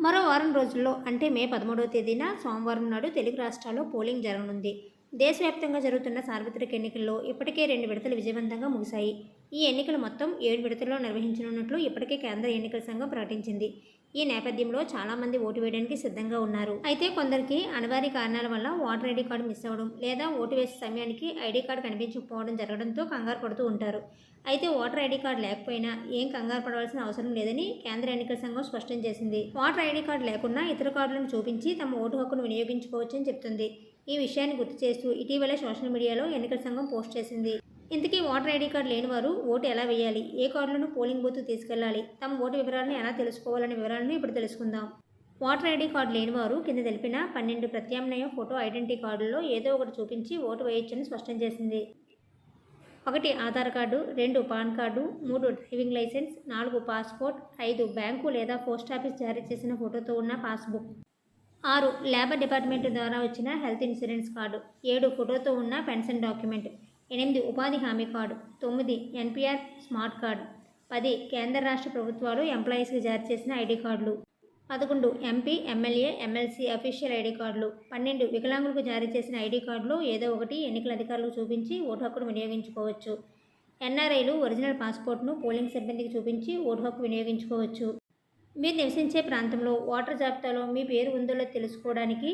మరో వారం రోజుల్లో అంటే మే పదమూడవ తేదీన సోమవారం నాడు తెలుగు రాష్ట్రాల్లో పోలింగ్ జరగనుంది. దేశవ్యాప్తంగా జరుగుతున్న సార్వత్రిక ఎన్నికల్లో ఇప్పటికే రెండు విడతలు విజయవంతంగా ముగిశాయి. ఈ ఎన్నికలు మొత్తం ఏడు విడతల్లో నిర్వహించనున్నట్లు ఇప్పటికే కేంద్ర ఎన్నికల సంఘం ప్రకటించింది. ఈ నేపథ్యంలో చాలామంది ఓటు వేయడానికి సిద్ధంగా ఉన్నారు. అయితే కొందరికి అనివార్య కారణాల వల్ల ఓటర్ ఐడి కార్డు మిస్ అవ్వడం లేదా ఓటు వేసే సమయానికి ఐడి కార్డు కనిపించకపోవడం జరగడంతో కంగారు పడుతూ ఉంటారు. అయితే ఓటర్ ఐడి కార్డు లేకపోయినా ఏం కంగారు పడవలసిన అవసరం లేదని కేంద్ర ఎన్నికల సంఘం స్పష్టం చేసింది. ఓటర్ ఐడి కార్డు లేకుండా ఇతర కార్డులను చూపించి తమ ఓటు హక్కును వినియోగించుకోవచ్చని చెప్తుంది. ఈ విషయాన్ని గుర్తు చేస్తూ ఇటీవల సోషల్ మీడియాలో ఎన్నికల సంఘం పోస్ట్ చేసింది. ఇంతకీ ఓటర్ ఐడి కార్డు లేని వారు ఓటు ఎలా వేయాలి? ఏ కార్డులను పోలింగ్ బూత్ తీసుకెళ్ళాలి? తమ ఓటు వివరాలను ఎలా తెలుసుకోవాలనే వివరాలను ఇప్పుడు తెలుసుకుందాం. ఓటర్ ఐడి కార్డు లేని వారు కింద తెలిపిన పన్నెండు ప్రత్యామ్నాయ ఫోటో ఐడెంటిటీ కార్డుల్లో ఏదో ఒకటి చూపించి ఓటు వేయొచ్చని స్పష్టం చేసింది. ఒకటి ఆధార్ కార్డు రెండు పాన్ కార్డు మూడు డ్రైవింగ్ లైసెన్స్ నాలుగు పాస్పోర్ట్ ఐదు బ్యాంకు లేదా పోస్ట్ ఆఫీస్ జారీ చేసిన ఫోటోతో ఉన్న పాస్బుక్. ఆరు లేబర్ డిపార్ట్మెంట్ ద్వారా వచ్చిన హెల్త్ ఇన్సూరెన్స్ కార్డు. ఏడు ఫోటోతో ఉన్న పెన్షన్ డాక్యుమెంట్. ఎనిమిది ఉపాధి హామీ కార్డు. తొమ్మిది ఎన్పిఆర్ స్మార్ట్ కార్డు. పది కేంద్ర రాష్ట్ర ప్రభుత్వాలు ఎంప్లాయీస్కి జారీ చేసిన ఐడి కార్డులు. పదకొండు MP MLA MLC official ID కార్డులు. పన్నెండు వికలాంగులకు జారీ చేసిన ఐడి కార్డులు ఏదో ఒకటి ఎన్నికల అధికారులకు చూపించి ఓటు హక్కును వినియోగించుకోవచ్చు. ఎన్ఆర్ఐలు ఒరిజినల్ పాస్పోర్ట్ను పోలింగ్ సిబ్బందికి చూపించి ఓటు హక్కు వినియోగించుకోవచ్చు. మీరు నివసించే ప్రాంతంలో ఓటర్ జాబితాలో మీ పేరు ఉందో తెలుసుకోవడానికి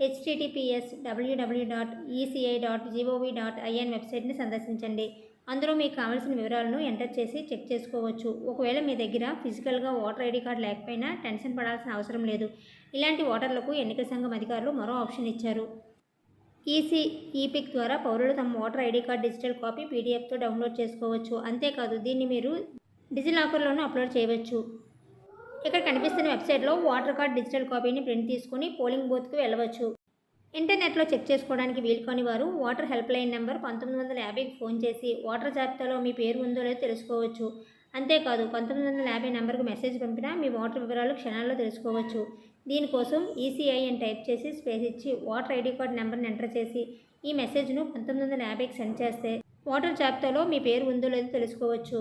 HTTPS WWW dot ECI dot GOV dot IN వెబ్సైట్ని సందర్శించండి. అందులో మీకు కావాల్సిన వివరాలను ఎంటర్ చేసి చెక్ చేసుకోవచ్చు. ఒకవేళ మీ దగ్గర ఫిజికల్గా ఓటర్ ఐడి కార్డు లేకపోయినా టెన్షన్ పడాల్సిన అవసరం లేదు. ఇలాంటి ఓటర్లకు ఎన్నికల సంఘం అధికారులు మరో ఆప్షన్ ఇచ్చారు. ఈసీ ఈపిక్ ద్వారా పౌరులు తమ voter ID card digital copy పీడిఎఫ్తో download చేసుకోవచ్చు. అంతేకాదు దీన్ని మీరు డిజిలాకర్లోనూ అప్లోడ్ చేయవచ్చు. ఇక్కడ కనిపిస్తున్న వెబ్సైట్లో ఓటర్ కార్డ్ డిజిటల్ కాపీని ప్రింట్ తీసుకుని పోలింగ్ బూత్కు వెళ్ళవచ్చు. ఇంటర్నెట్లో చెక్ చేసుకోవడానికి వీలుకొని వారు ఓటర్ హెల్ప్ లైన్ నెంబర్ పంతొమ్మిది వందల యాభైకి ఫోన్ చేసి ఓటర్ జాబితాలో మీ పేరు ఉందో లేదో తెలుసుకోవచ్చు. అంతేకాదు పంతొమ్మిది వందల యాభై నెంబర్కు మెసేజ్ పంపినా మీ ఓటర్ వివరాలు క్షణాల్లో తెలుసుకోవచ్చు. దీనికోసం ఈసీఐ అని టైప్ చేసి స్పేస్ ఇచ్చి ఓటర్ ఐడి కార్డ్ నెంబర్ని ఎంటర్ చేసి ఈ మెసేజ్ను పంతొమ్మిది వందల యాభైకి సెండ్ చేస్తే ఓటర్ జాబితాలో మీ పేరు ఉందో లేదో తెలుసుకోవచ్చు.